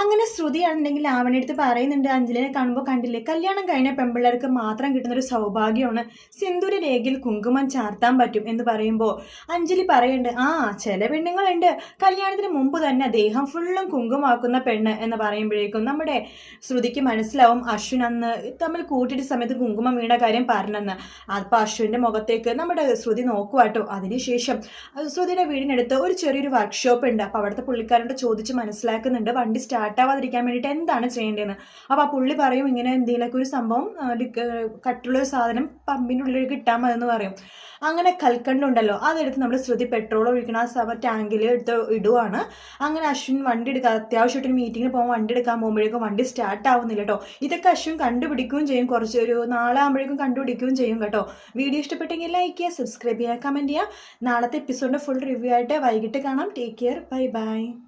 അങ്ങനെ ശ്രുതിയാണെന്നുണ്ടെങ്കിൽ ലാവണിയെടുത്ത് പറയുന്നുണ്ട് അഞ്ജലിനെ കാണുമ്പോൾ കണ്ടില്ലേ കല്യാണം കഴിഞ്ഞ പെമ്പിള്ളേർക്ക് മാത്രം കിട്ടുന്ന ഒരു സൗഭാഗ്യമാണ്. സിന്ദൂര രേഖയിൽ കുങ്കുമം ചാർത്താൻ പറ്റും എന്ന് പറയുമ്പോൾ അഞ്ജലി പറയുന്നുണ്ട് ആ ചില പെണ്ണുങ്ങളുണ്ട്. കല്യാണത്തിന് മുമ്പ് തന്നെ ദേഹം ഫുള്ളും കുങ്കുമാക്കുന്ന പെണ്ണ് എന്ന് പറയുമ്പോഴേക്കും നമ്മുടെ ശ്രുതിക്ക് മനസ്സിലാവും അശ്വിൻ അന്ന് തമ്മിൽ കൂട്ടിയിട്ട് സമയത്ത് കുങ്കുമം വീണ കാര്യം പറഞ്ഞെന്ന്. അപ്പോൾ അശ്വിന്റെ മുഖത്തേക്ക് നമ്മുടെ ശ്രുതി നോക്കുവാട്ടോ അതിനുശേഷം അത് ശ്രുതിയുടെ വീടിനടുത്ത് ഒരു ചെറിയൊരു വർക്ക്ഷോപ്പ് ഉണ്ട്. അപ്പോൾ അവിടുത്തെ പുള്ളിക്കാരോട് ചോദിച്ച് മനസ്സിലാക്കുന്നുണ്ട് വണ്ടി സ്റ്റാർട്ട് ആവാതിരിക്കാൻ വേണ്ടിയിട്ട് എന്താണ് ചെയ്യേണ്ടതെന്ന്? അപ്പോൾ ആ പുള്ളി പറയും ഇങ്ങനെ എന്തെങ്കിലുമൊക്കെ ഒരു സംഭവം കട്ടുള്ള ഒരു സാധനം പമ്പിന്റെ ഉള്ളിലേക്ക് ഇട്ടാൽ മതി പറയും. അങ്ങനെ കൽക്കണ്ടുണ്ടല്ലോ അതെടുത്ത് നമ്മൾ ശ്രുതി പെട്രോൾ ഒഴിക്കണ ആ സമ ടാങ്കിൽ എടുത്ത് ഇടുവാണ്. അങ്ങനെ അശ്വിൻ വണ്ടി എടുക്കുക അത്യാവശ്യമായിട്ട് ഒരു മീറ്റിങ്ങിന് പോകാൻ വണ്ടി എടുക്കാൻ പോകുമ്പോഴേക്കും വണ്ടി സ്റ്റാർട്ട് ആവുന്നില്ല കേട്ടോ. ഇതൊക്കെ അശ്വിൻ കണ്ടുപിടിക്കുകയും ചെയ്യും കുറച്ച് ഒരു നാളെ ആകുമ്പോഴേക്കും കണ്ടുപിടിക്കുകയും ചെയ്യും കേട്ടോ. വീഡിയോ ഇഷ്ടപ്പെട്ടെങ്കിൽ ലൈക്ക് ചെയ്യുക സബ്സ്ക്രൈബ് ചെയ്യുക കമന്റ് ചെയ്യുക. നാളത്തെ എപ്പിസോഡിന്റെ ഫുൾ റിവ്യൂ ആയിട്ട് വൈകിട്ട് കാണാം. Take care bye bye